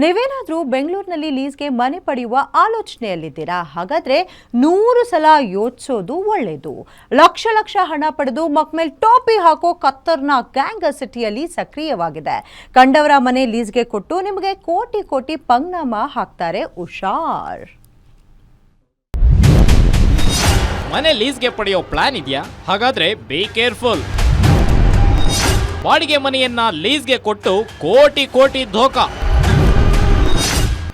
ನೀವೇನಾದರೂ ಬೆಂಗಳೂರಿನಲ್ಲಿ ಲೀಸ್ಗೆ ಮನೆ ಪಡೆಯುವ ಆಲೋಚನೆಯಲ್ಲಿದ್ದೀರಾ? ಹಾಗಾದರೆ ನೂರು ಸಲ ಯೋಚಿಸೋದು ಒಳ್ಳೆಯದು ಲಕ್ಷ ಲಕ್ಷ ಹಣ ಪಡೆದು ಮಕ್ಮೇಲ್ ಟೋಪಿ ಹಾಕೋ ಕತ್ತರ್ನ ಗ್ಯಾಂಗ್ ಸಿಟಿಯಲ್ಲಿ ಸಕ್ರಿಯವಾಗಿದೆ. ಕಂಡವರ ಮನೆ ಲೀಸ್ಗೆ ಕೊಟ್ಟು ನಿಮಗೆ ಕೋಟಿ ಕೋಟಿ ಪಂಗ್ನಾಮ ಹಾಕ್ತಾರೆ ಹುಷಾರ್ ಮನೆ ಲೀಸ್ಗೆ ಪಡೆಯೋ ಪ್ಲಾನ್ ಇದೆಯಾ? ಹಾಗಾದ್ರೆ ಬಿ ಕೇರ್ಫುಲ್. ಬಾಡಿಗೆ ಮನೆಯನ್ನ ಲೀಸ್ಗೆ ಕೊಟ್ಟು ಕೋಟಿ ಕೋಟಿ ಧೋಕಾ.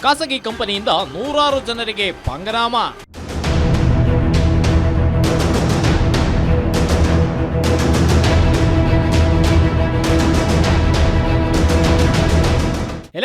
ಖಾಸಗಿ ಕಂಪನಿಯಿಂದ ನೂರಾರು ಜನರಿಗೆ ಪಂಗನಾಮ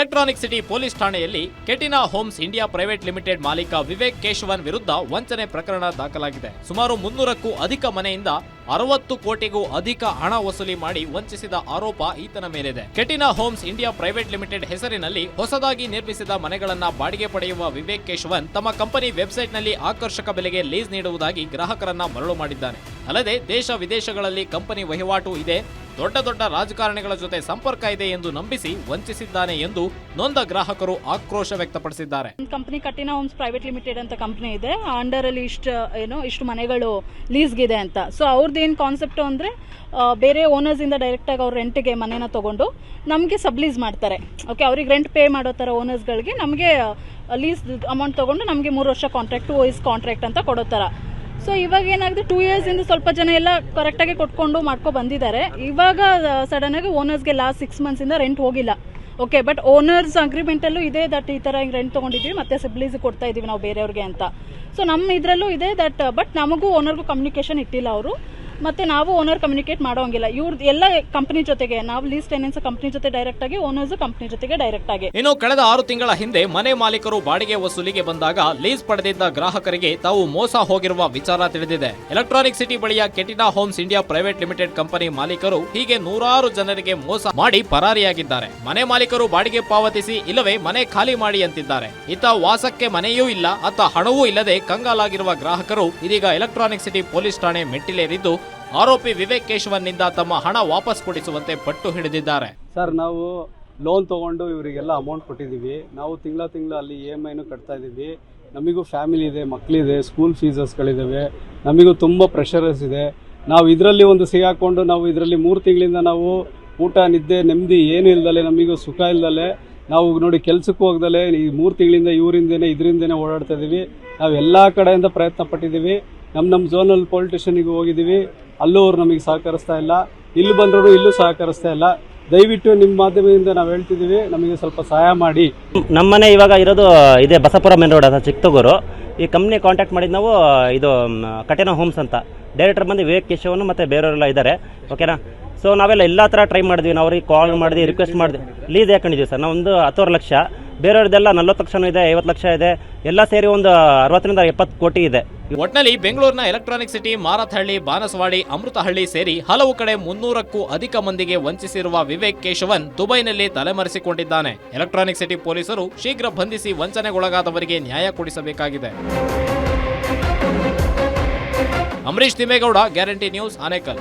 ಎಲೆಕ್ಟ್ರಾನಿಕ್ ಸಿಟಿ ಪೊಲೀಸ್ ಠಾಣೆಯಲ್ಲಿ Ketina homes India private limited ಮಾಲೀಕ ವಿವೇಕ್ ಕೇಶವನ್ ವಿರುದ್ಧ ವಂಚನೆ ಪ್ರಕರಣ ದಾಖಲಾಗಿದೆ. ಸುಮಾರು ಮುನ್ನೂರಕ್ಕೂ ಅಧಿಕ ಮನೆಯಿಂದ ಅರವತ್ತು ಕೋಟಿಗೂ ಅಧಿಕ ಹಣ ವಸೂಲಿ ಮಾಡಿ ವಂಚಿಸಿದ ಆರೋಪ ಈತನ ಮೇಲಿದೆ. ಕೆಟಿನಾ ಹೋಮ್ಸ್ ಇಂಡಿಯಾ ಪ್ರೈವೇಟ್ ಲಿಮಿಟೆಡ್ ಹೆಸರಿನಲ್ಲಿ ಹೊಸದಾಗಿ ನಿರ್ಮಿಸಿದ ಮನೆಗಳನ್ನ ಬಾಡಿಗೆ ಪಡೆಯುವ ವಿವೇಕ್ ಕೇಶವನ್ ತಮ್ಮ ಕಂಪನಿ ವೆಬ್ಸೈಟ್ನಲ್ಲಿ ಆಕರ್ಷಕ ಬೆಲೆಗೆ ಲೀಸ್ ನೀಡುವುದಾಗಿ ಗ್ರಾಹಕರನ್ನ ಮರಳು ಮಾಡಿದ್ದಾನೆ. ಅಲ್ಲದೆ ದೇಶ ವಿದೇಶಗಳಲ್ಲಿ ಕಂಪನಿ ವಹಿವಾಟು ಇದೆ. ದೊಡ್ಡ ದೊಡ್ಡ ರಾಜಕಾರಣಿಗಳ ಜೊತೆ ಸಂಪರ್ಕ ಇದೆ ಎಂದು ನಂಬಿಸಿ ವಂಚಿಸಿದ್ದಾನೆ ಎಂದು ನೊಂದ ಗ್ರಾಹಕರು ಆಕ್ರೋಶ ವ್ಯಕ್ತಪಡಿಸಿದ್ದಾರೆ. ಕಂಪನಿ ಕಟ್ಟಿನ ಹೋಮ್ಸ್ ಪ್ರೈವೇಟ್ ಲಿಮಿಟೆಡ್ ಅಂತ ಕಂಪನಿ ಇದೆ. ಅಂಡರ್ ಅಲ್ಲಿ ಇಷ್ಟು, ಏನು ಇಷ್ಟು ಮನೆಗಳು ಲೀಸ್ಗಿದೆ ಅಂತ. ಸೊ ಅವ್ರದ್ದು ಏನು ಕಾನ್ಸೆಪ್ಟ್ ಅಂದ್ರೆ ಬೇರೆ ಓನರ್ಸ್ ಇಂದ ಡೈರೆಕ್ಟ್ ಆಗಿ ಅವ್ರ ರೆಂಟ್ಗೆ ಮನೇನ ತಗೊಂಡು ನಮಗೆ ಸಬ್ಲೀಸ್ ಮಾಡ್ತಾರೆ. ಓಕೆ ಅವ್ರಿಗೆ ರೆಂಟ್ ಪೇ ಮಾಡೋ ಥರ ಓನರ್ಸ್ಗಳಿಗೆ ನಮಗೆ ಲೀಸ್ ಅಮೌಂಟ್ ತಗೊಂಡು ನಮಗೆ ಮೂರು ವರ್ಷ ಕಾಂಟ್ರಾಕ್ಟ್ ವೈಸ್ ಕಾಂಟ್ರಾಕ್ಟ್ ಅಂತ ಕೊಡೋ ಥರ. ಸೊ ಇವಾಗ ಏನಾಗಿದೆ? ಟೂ ಇಯರ್ಸ್ ಇಂದ ಸ್ವಲ್ಪ ಜನ ಎಲ್ಲ ಕರೆಕ್ಟಾಗಿ ಕೊಟ್ಕೊಂಡು ಮಾಡ್ಕೊ ಬಂದಿದ್ದಾರೆ. ಇವಾಗ ಸಡನ್ ಆಗಿ ಓನರ್ಸ್ಗೆ ಲಾಸ್ಟ್ ಸಿಕ್ಸ್ ಮಂತ್ಸ್ ಇಂದ ರೆಂಟ್ ಹೋಗಿಲ್ಲ. ಓಕೆ ಬಟ್ ಓನರ್ಸ್ ಅಗ್ರಿಮೆಂಟಲ್ಲೂ ಇದೆ ದಟ್ ಈ ಥರ ರೆಂಟ್ ತೊಗೊಂಡಿದ್ದೀವಿ ಮತ್ತೆ ಸಿಬ್ಲೀಸ್ ಕೊಡ್ತಾ ಇದ್ದೀವಿ ನಾವು ಬೇರೆಯವ್ರಿಗೆ ಅಂತ. ಸೊ ನಮ್ಮ ಇದರಲ್ಲೂ ಇದೆ ದಟ್ ಬಟ್ ನಮಗೂ ಓನರ್ಗೂ ಕಮ್ಯುನಿಕೇಷನ್ ಇಟ್ಟಿಲ್ಲ ಅವರು. ಮತ್ತೆ ನಾವು ಓನರ್ ಕಮ್ಯುನಿಕೇಟ್ ಮಾಡೋಂಗಿಲ್ಲ. ಇವ್ರದ್ದು ಎಲ್ಲ ಕಂಪನಿ ಜೊತೆಗೆ, ನಾವು ಲೀಸ್ ಟೆನೆನ್ಸ್ ಕಂಪನಿ ಜೊತೆ ಡೈರೆಕ್ಟ್ ಆಗಿ ಓನರ್ಸ್ ಕಂಪನಿ ಜೊತೆಗೆ ಡೈರೆಕ್ಟ್ ಆಗಿ. ಇನ್ನು ಕಳೆದ ಆರು ತಿಂಗಳ ಹಿಂದೆ ಮನೆ ಮಾಲೀಕರು ಬಾಡಿಗೆ ವಸೂಲಿಗೆ ಬಂದಾಗ ಲೀಸ್ ಪಡೆದಿದ್ದ ಗ್ರಾಹಕರಿಗೆ ತಾವು ಮೋಸ ಹೋಗಿರುವ ವಿಚಾರ ತಿಳಿದಿದೆ. ಎಲೆಕ್ಟ್ರಾನಿಕ್ ಸಿಟಿ ಬಳಿಯ ಕೆಟಿನಾ homes India private limited company ಮಾಲೀಕರು ಹೀಗೆ ನೂರಾರು ಜನರಿಗೆ ಮೋಸ ಮಾಡಿ ಪರಾರಿಯಾಗಿದ್ದಾರೆ. ಮನೆ ಮಾಲೀಕರು ಬಾಡಿಗೆ ಪಾವತಿಸಿ, ಇಲ್ಲವೇ ಮನೆ ಖಾಲಿ ಮಾಡಿ ಅಂತಿದ್ದಾರೆ. ಇತ್ತ ವಾಸಕ್ಕೆ ಮನೆಯೂ ಇಲ್ಲ, ಅತ್ತ ಹಣವೂ ಇಲ್ಲದೆ ಕಂಗಾಲಾಗಿರುವ ಗ್ರಾಹಕರು ಇದೀಗ ಎಲೆಕ್ಟ್ರಾನಿಕ್ ಸಿಟಿ ಪೊಲೀಸ್ ಠಾಣೆ ಮೆಟ್ಟಿಲೇರಿದ್ದು ಆರೋಪಿ ವಿವೇಕ್ ಕೇಶವನ್ನಿಂದ ತಮ್ಮ ಹಣ ವಾಪಸ್ ಕೊಡಿಸುವಂತೆ ಪಟ್ಟು ಹಿಡಿದಿದ್ದಾರೆ. ಸರ್, ನಾವು ಲೋನ್ ತಗೊಂಡು ಇವರಿಗೆಲ್ಲ ಅಮೌಂಟ್ ಕೊಟ್ಟಿದ್ದೀವಿ. ನಾವು ತಿಂಗಳ ತಿಂಗಳ ಅಲ್ಲಿ ಇ ಎಂ ಐನು ಕಟ್ತಾ ಇದ್ದೀವಿ. ನಮಗೂ ಫ್ಯಾಮಿಲಿ ಇದೆ ಮಕ್ಕಳಿದೆ ಸ್ಕೂಲ್ ಫೀಸಸ್ಗಳಿದ್ದಾವೆ ನಮಗೂ ತುಂಬ ಪ್ರೆಷರಸ್ ಇದೆ. ನಾವು ಇದರಲ್ಲಿ ಒಂದು ಸಿಗಾಕೊಂಡು ನಾವು ಇದರಲ್ಲಿ ಮೂರು ತಿಂಗಳಿಂದ ನಾವು ಊಟ, ನಿದ್ದೆ, ನೆಮ್ಮದಿ ಏನು ಇಲ್ದಲೆ, ನಮಗೂ ಸುಖ ಇಲ್ದಲೆ, ನಾವು ನೋಡಿ ಕೆಲ್ಸಕ್ಕೆ ಹೋಗ್ದಲೆ, ಈ ಮೂರು ತಿಂಗಳಿಂದ ಇವರಿಂದನೇ, ಇದರಿಂದನೇ ಓಡಾಡ್ತಾ ಇದ್ದೀವಿ. ನಾವು ಎಲ್ಲ ಕಡೆಯಿಂದ ಪ್ರಯತ್ನ ಪಟ್ಟಿದ್ದೀವಿ. ನಮ್ಮ ನಮ್ಮ ಝೋನಲ್ ಪೊಲಿಟಿಷನಿಗೆ ಹೋಗಿದ್ದೀವಿ. ಅಲ್ಲೂ ಅವರು ನಮಗೆ ಸಹಕರಿಸ್ತಾ ಇಲ್ಲ, ಇಲ್ಲಿ ಬಂದರೂ ಇಲ್ಲೂ ಸಹಕರಿಸ್ತಾ ಇಲ್ಲ. ದಯವಿಟ್ಟು ನಿಮ್ಮ ಮಾಧ್ಯಮದಿಂದ ನಾವು ಹೇಳ್ತಿದ್ದೀವಿ, ನಮಗೆ ಸ್ವಲ್ಪ ಸಹಾಯ ಮಾಡಿ. ನಮ್ಮನೆ ಇವಾಗ ಇರೋದು ಇದೆ ಬಸಪುರ ಮೇನ್ ರೋಡ್ ಅಂತ ಚಿಕ್ಕತೂಗೂರು ಈ ಕಂಪ್ನಿ ಕಾಂಟ್ಯಾಕ್ಟ್ ಮಾಡಿದ್ದು ನಾವು, ಇದು ಕಟೇನ ಹೋಮ್ಸ್ ಅಂತ. ಡೈರೆಕ್ಟರ್ ಬಂದು ವಿವೇಕ್ ಕೇಶವನು ಮತ್ತು ಬೇರೆಯವರೆಲ್ಲ ಇದ್ದಾರೆ. ಓಕೆನಾ ಸೊ ನಾವೆಲ್ಲ ಎಲ್ಲ ಥರ ಟ್ರೈ ಮಾಡಿದ್ವಿ. ನಾವು ಅವ್ರಿಗೆ ಕಾಲ್ ಮಾಡಿದ್ವಿ ರಿಕ್ವೆಸ್ಟ್ ಮಾಡಿದ್ವಿ. ಲೀಸ್ ಹಾಕೊಂಡಿದ್ವಿ ಸರ್? ನಾವೊಂದು ಹತ್ತುವರೆ ಲಕ್ಷ. ಬೇರೆಯವ್ರದ್ದೆಲ್ಲ ನಲ್ವತ್ತು ಲಕ್ಷನೂ ಇದೆ, ಐವತ್ತು ಲಕ್ಷ ಇದೆ. ಎಲ್ಲ ಸೇರಿ ಒಂದು ಅರವತ್ತರಿಂದ ಎಪ್ಪತ್ತು ಕೋಟಿ ಇದೆ. ಒಟ್ನಲ್ಲಿ ಬೆಂಗಳೂರಿನ ಎಲೆಕ್ಟ್ರಾನಿಕ್ ಸಿಟಿ ಮಾರತ್ಹಳ್ಳಿ ಬಾನಸವಾಡಿ, ಅಮೃತಹಳ್ಳಿ ಸೇರಿ ಹಲವು ಕಡೆ ಮುನ್ನೂರಕ್ಕೂ ಅಧಿಕ ಮಂದಿಗೆ ವಂಚಿಸಿರುವ ವಿವೇಕ್ ಕೇಶವನ್ ದುಬೈನಲ್ಲಿ ತಲೆಮರೆಸಿಕೊಂಡಿದ್ದಾನೆ. ಎಲೆಕ್ಟ್ರಾನಿಕ್ ಸಿಟಿ ಪೊಲೀಸರು ಶೀಘ್ರ ಬಂಧಿಸಿ ವಂಚನೆಗೊಳಗಾದವರಿಗೆ ನ್ಯಾಯ ಕೊಡಿಸಬೇಕಾಗಿದೆ. Ambarish Thimmegowda, guarantee news Anekal.